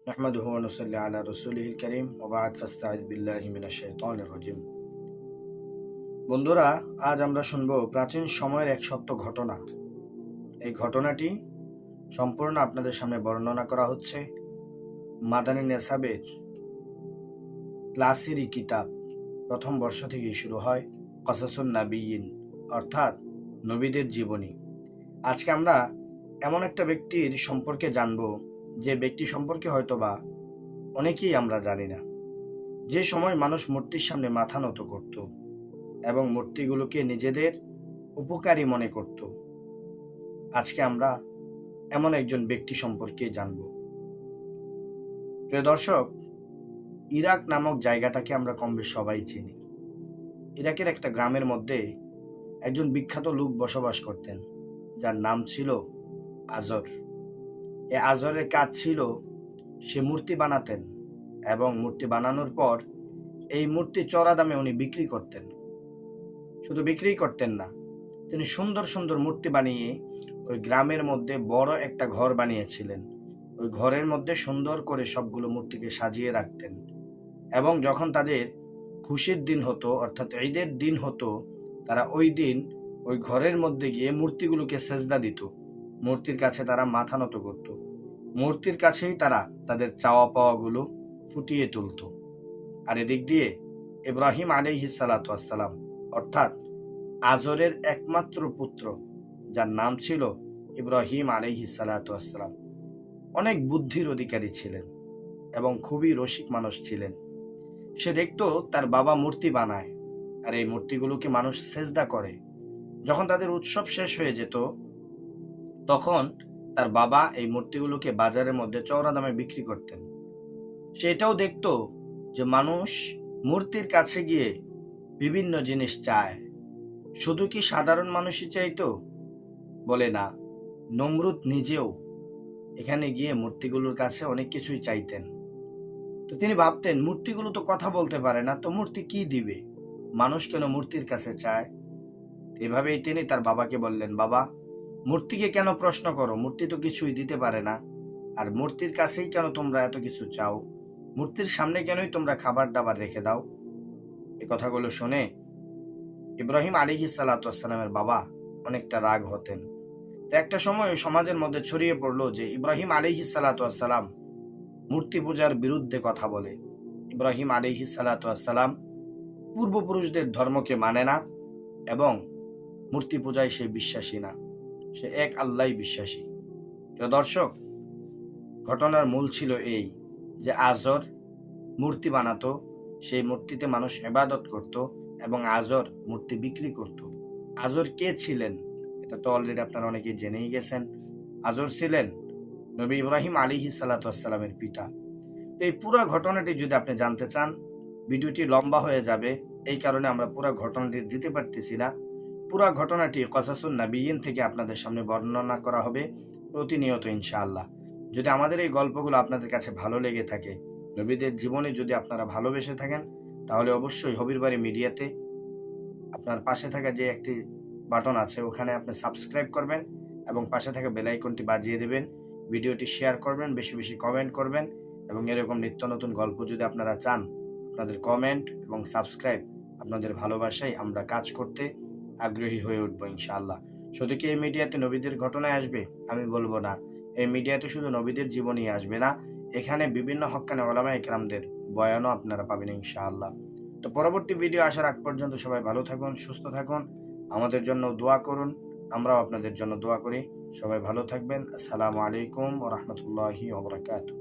نحمده ونصلي على رسوله الكريم وبعد فاستعذ بالله من الشيطان الرجيم বন্ধুরা আজ আমরা শুনব প্রাচীন সময়ের এক সত্য ঘটনা এই ঘটনাটি সম্পূর্ণ আপনাদের সামনে বর্ণনা করা হচ্ছে মাদানী নেসাবের ক্লাসেরই কিতাব প্রথম বর্ষ থেকেই শুরু হয় কসাসুন নাবিয়িন অর্থাৎ নবীদের জীবনী আজকে আমরা এমন একটা ব্যক্তির সম্পর্কে জানব যে ব্যক্তি সম্পর্কে হয়তোবা অনেকেই আমরা জানি না। যে সময় মানুষ মূর্তির সামনে মাথা নত করত এবং মূর্তিগুলোকে নিজেদের উপকারী মনে করত। আজকে আমরা এমন একজন ব্যক্তি সম্পর্কে জানব। প্রিয় দর্শক, ইরাক নামক জায়গাটাকে আমরা কম সবাই চিনি। ইরাকের একটা গ্রামের মধ্যে একজন বিখ্যাত লোক বসবাস করতেন, যার নাম ছিল আজর। এ আজরের কাজ ছিল সে মূর্তি বানাতেন এবং মূর্তি বানানোর পর এই মূর্তি চড়া দামে উনি বিক্রি করতেন। শুধু বিক্রি করতেন না, তিনি সুন্দর সুন্দর মূর্তি বানিয়ে ওই গ্রামের মধ্যে বড় একটা ঘর বানিয়েছিলেন। ওই ঘরের মধ্যে সুন্দর করে সবগুলো মূর্তিকে সাজিয়ে রাখতেন এবং যখন তাদের খুশির দিন হতো, অর্থাৎ ঈদের দিন হতো, তারা ওই দিন ওই ঘরের মধ্যে গিয়ে মূর্তিগুলোকে সেজদা দিত। মূর্তির কাছে তারা মাথা নত করত। মূর্তির কাছেই তারা তাদের চাওয়া পাওয়াগুলো ফুটিয়ে তুলত। আর এদিক দিয়ে ইব্রাহিম আলাইহি সালাতাম অর্থাৎ আজরের একমাত্র পুত্র, যার নাম ছিল ইব্রাহিম আলাইহি সালাতাম অনেক বুদ্ধির অধিকারী ছিলেন এবং খুবই রসিক মানুষ ছিলেন। সে দেখতো তার বাবা মূর্তি বানায়, আর এই মূর্তিগুলোকে মানুষ সেজদা করে। যখন তাদের উৎসব শেষ হয়ে যেত, তখন তার বাবা এই মূর্তিগুলোকে বাজারের মধ্যে চওড়া দামে বিক্রি করতেন। সে এটাও দেখতো যে মানুষ মূর্তির কাছে গিয়ে বিভিন্ন জিনিস চায়। শুধু কি সাধারণ মানুষই চাইতো? বলে না, নমরুদ নিজেও এখানে গিয়ে মূর্তিগুলোর কাছে অনেক কিছুই চাইতেন। তো তিনি ভাবতেন, মূর্তিগুলো তো কথা বলতে পারে না, তো মূর্তি কি দিবে? মানুষ কেন মূর্তির কাছে চায়? এভাবেই তিনি তার বাবাকে বললেন, বাবা মূর্তিকে কেন প্রশ্ন করো? মূর্তি তো কিছুই দিতে পারে না। আর মূর্তির কাছেই কেন তোমরা এত কিছু চাও? মূর্তির সামনে কেনই তোমরা খাবার দাবার রেখে দাও? এ কথাগুলো শুনে ইব্রাহিম আলিহি সালাতামের বাবা অনেকটা রাগ হতেন। তো একটা সময় সমাজের মধ্যে ছড়িয়ে পড়ল যে ইব্রাহিম আলিহি সালাতাম মূর্তি পূজার বিরুদ্ধে কথা বলে। ইব্রাহিম আলিহি সালাতাম পূর্বপুরুষদের ধর্মকে মানে না এবং মূর্তি পূজায় সে বিশ্বাসী না। সে এক আল্লাহ বিশ্বাসী। তো দর্শক, ঘটনার মূল ছিল এই যে আজর মূর্তি বানাতো, সেই মূর্তিতে মানুষ এবাদত করত এবং আজর মূর্তি বিক্রি করত। আজর কে ছিলেন? এটা তো অলরেডি আপনারা অনেকেই জেনেই গেছেন। আজর ছিলেন নবী ইব্রাহিম আলিহি সালাতামের পিতা। তো এই পুরো ঘটনাটি যদি আপনি জানতে চান, ভিডিওটি লম্বা হয়ে যাবে, এই কারণে আমরা পুরো ঘটনাটি দিতে পারতেছি না। পুরো ঘটনাটি কসাসুন নাবিয়িন থেকে আপনাদের সামনে বর্ণনা করা হবে প্রতিনিয়ত ইনশাআল্লাহ। যদি আমাদের এই গল্পগুলো আপনাদের কাছে ভালো লেগে থাকে, নবীদের জীবনে যদি আপনারা ভালোবেসে থাকেন, তাহলে অবশ্যই হবির বাড়ি মিডিয়াতে আপনার পাশে থাকা যে একটি বাটন আছে, ওখানে আপনি সাবস্ক্রাইব করবেন এবং পাশে থাকা বেলাইকনটি বাজিয়ে দেবেন, ভিডিওটি শেয়ার করবেন, বেশি বেশি কমেন্ট করবেন এবং এরকম নিত্য নতুন গল্প যদি আপনারা চান, আপনাদের কমেন্ট এবং সাবস্ক্রাইব আপনাদের ভালোবাসায় আমরা কাজ করতে আগ্রহী হয়ে উঠবো, ইনশাআল্লাহ। শুধু কি এই মিডিয়াতে নবীদের ঘটনায় আসবে? আমি বলব না। এই মিডিয়াতে শুধু নবীদের জীবনই আসবে না, এখানে বিভিন্ন হকানে ওলামা একরামদের বয়ানও আপনারা পাবেন, ইনশাআল্লাহ। তো পরবর্তী ভিডিও আসার আগ পর্যন্ত সবাই ভালো থাকুন, সুস্থ থাকুন। আমাদের জন্য দোয়া করুন, আমরাও আপনাদের জন্য দোয়া করি। সবাই ভালো থাকবেন। আসসালামু আলাইকুম ও রহমতুল্লাহি ওবরাকাতু